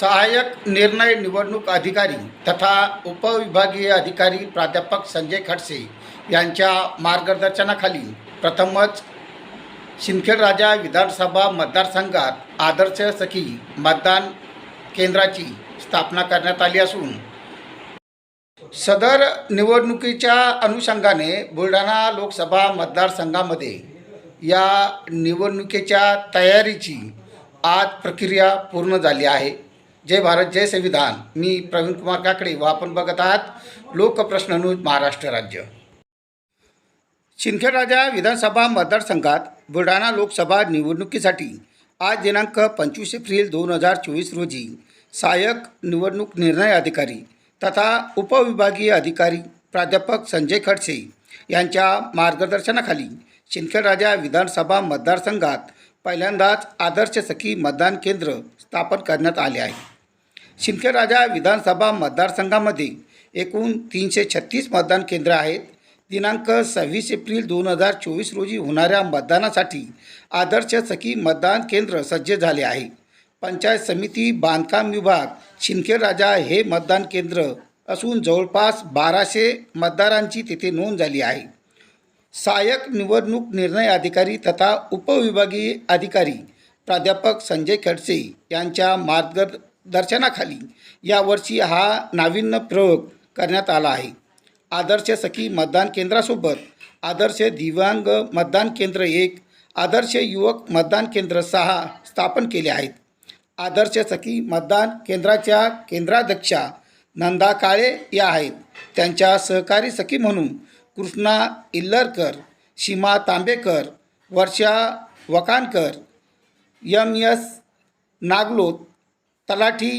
सहाय्यक निर्णय निवडणूक अधिकारी तथा उपविभागीय अधिकारी प्राध्यापक संजय खडसे यांच्या मार्गदर्शनाखाली प्रथमच सिंदखेड राजा विधानसभा मतदारसंघात आदर्श सखी मतदान केंद्राची स्थापना करण्यात आली असून सदर निवडणुकीच्या अनुषंगाने बुलढाणा लोकसभा मतदारसंघामध्ये या निवडणुकीच्या तयारीची आज प्रक्रिया पूर्ण झाली आहे. जय भारत जय संविधान. मी प्रवीण कुमार काकडे. व आपण बघत आहात लोकप्रश्न न्यूज महाराष्ट्र राज्य. सिंदखेड राजा विधानसभा मतदारसंघात बुलढाणा लोकसभा निवडणुकीसाठी आज दिनांक पंचवीस एप्रिल दोन हजार चोवीस रोजी सहाय्यक निवडणूक निर्णय अधिकारी तथा उपविभागीय अधिकारी प्राध्यापक संजय खडसे यांच्या मार्गदर्शनाखाली सिंदखेड राजा विधानसभा मतदारसंघात पहिल्यांदाच आदर्श सखी मतदान केंद्र स्थापन करण्यात आले आहे. सिंदखेड राजा विधानसभा मतदारसंघामध्ये एकूण तीनशे छत्तीस मतदान केंद्र आहेत. दिनांक सव्वीस एप्रिल दोन हजार चोवीस रोजी होणाऱ्या मतदानासाठी आदर्श सखी मतदान केंद्र सज्ज झाले आहे. पंचायत समिती बांधकाम विभाग सिंदखेड राजा हे मतदान केंद्र असून जवळपास बाराशे मतदारांची तिथे नोंद झाली आहे. सहाय्यक निवडणूक निर्णय अधिकारी तथा उपविभागीय अधिकारी प्राध्यापक संजय खडसे यांच्या दर्शनाखाली यावर्षी हा नाविन्य प्रयोग करण्यात आला आहे. आदर्श सखी मतदान केंद्रासोबत आदर्श दिव्यांग मतदान केंद्र एक आदर्श युवक मतदान केंद्र सहा स्थापन केले आहेत. आदर्श सखी मतदान केंद्राच्या केंद्राध्यक्षा नंदा काळे या आहेत. त्यांच्या सहकारी सखी म्हणून कृष्णा इल्लरकर सीमा तांबेकर वर्षा वकानकर एम एस नागलोत तलाठी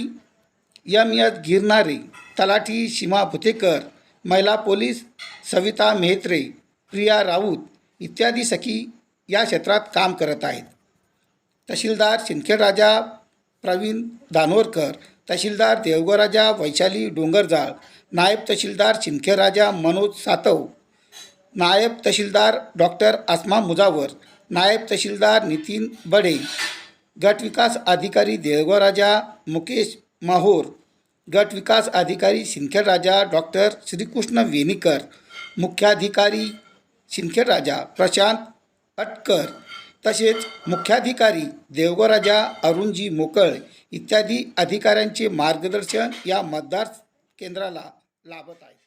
यम यस गिरनारे तलाठी सीमा भुतेकर महिला पोलीस सविता मेहत्रे प्रिया राऊत इत्यादी सखी या क्षेत्रात काम करत आहेत. तहसीलदार सिंदखेड राजा प्रवीण दानोरकर तहसीलदार देवगराजा वैशाली डोंगरजाळ नायब तहसीलदार राजा मनोज सातव नायब तहसीलदार डॉक्टर आसमा मुजावर नायब तहसीलदार नितीन बडे गट विकास अधिकारी देवगराजा मुकेश माहोर. गट विकास अधिकारी सिंदखेड राजा डॉक्टर श्रीकृष्ण वेनिकर मुख्याधिकारी सिंदखेड राजा प्रशांत अटकर. तसेच मुख्याधिकारी देवगराजा अरुणजी मोकळ इत्यादी अधिकाऱ्यांचे मार्गदर्शन या मतदार केंद्राला लाभत आहे.